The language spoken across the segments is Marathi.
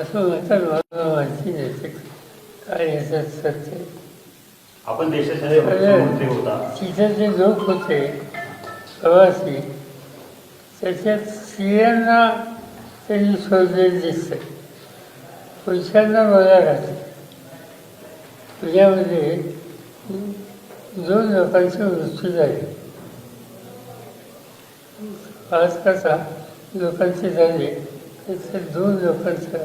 असं म्हणतात मला माहिती नाही ते काय याच्यात सत्य आपण देशाचे मुख्यमंत्री होता. तिथे जे लोक होते प्रवासी. त्याच्यात स्त्रियांना त्यांनी शोधलेलं दिसतं. पुरुषांना मला घातलं तुझ्यामध्ये दोन लोकांची मृत्यू झाली. पाच कसा लोकांचे झाले. त्याच्या दोन लोकांचा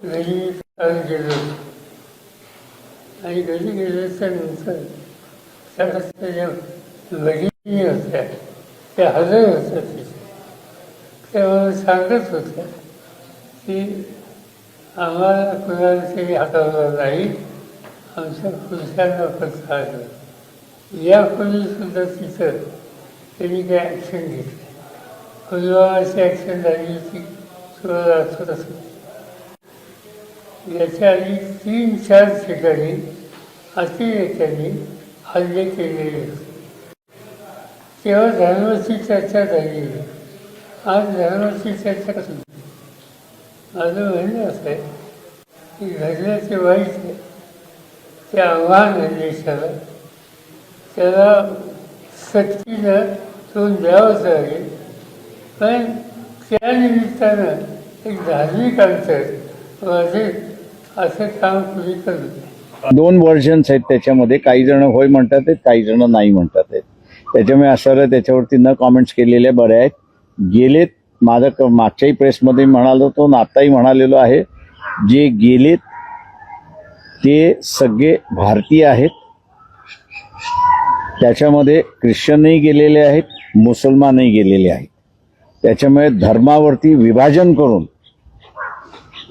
घरी आम्ही गेलो आणि घरी गेल्याच्यानंतर त्या त्याच्या भगिनी होत्या त्या हजर होत्या तिथे त्या मला सांगत होत्या की आम्हाला कुणाला तरी हाताळलं नाही आमच्या पुरुषांना पण आलं? यापूर्वी सुद्धा तिथं. त्यांनी काही ॲक्शन घेतली? पुलवामाची ॲक्शन झाली ती सुरुवात आठवत असेल याच्या आधी तीन चार ठिकाणी अतिरेक्यांनी हल्ले केलेले. तेव्हा धर्माची चर्चा झाली आज धर्माची चर्चा कशी माझं म्हणणं असं आहे की घडलं ते वाईट आहे. ते आव्हान आहे देशाला त्याला सक्तीनं तोंड द्यावंच लागेल. पण त्यानिमित्तानं एक धार्मिक अंतर माझे असं काम तुम्ही करत दोन व्हर्जन्स आहेत त्याच्यामध्ये. काही जण होय म्हणतात काही जण नाही म्हणतात आहेत. त्याच्यामुळे असं त्याच्यावरती न कॉमेंट्स केलेले बरे आहेत. गेलेत माझं क- मागच्याही प्रेसमध्ये म्हणालो होतो आणि आत्ताही म्हणालेलो आहे. जे गेलेत ते सगळे भारतीय आहेत. त्याच्यामध्ये ख्रिश्चनही गेलेले आहेत मुसलमानही गेलेले आहेत. त्याच्यामुळे धर्मावरती विभाजन करून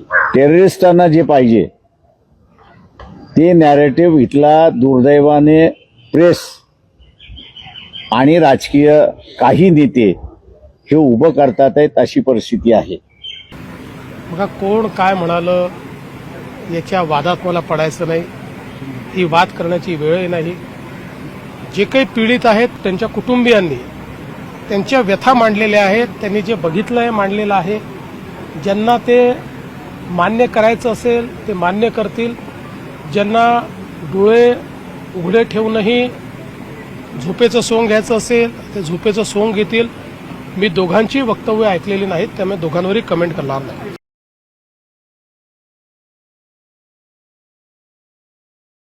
टेररिस्टांना जे पाहिजे ते नॅरेटिव्ह इथला दुर्दैवाने प्रेस आणि राजकीय काही नेते हे उभं करतात आहेत अशी परिस्थिती आहे. बघा कोण काय म्हणालं याच्या वादात मला पडायचं नाही. ही वाद करण्याची वेळही नाही. जे काही पीडित आहेत त्यांच्या कुटुंबियांनी त्यांच्या व्यथा मांडलेल्या आहेत त्यांनी जे बघितलं आहे मांडलेलं आहे ज्यांना ते मान्य करायचं असेल ते मान्य करतील. ज्यांना डोळे उघडे ठेवूनही झोपेचं सोंग घ्यायचं असेल ते झोपेचं सोंग घेतील. मी दोघांची वक्तव्य ऐकलेली नाहीत त्यामुळे दोघांवरही कमेंट करणार नाही.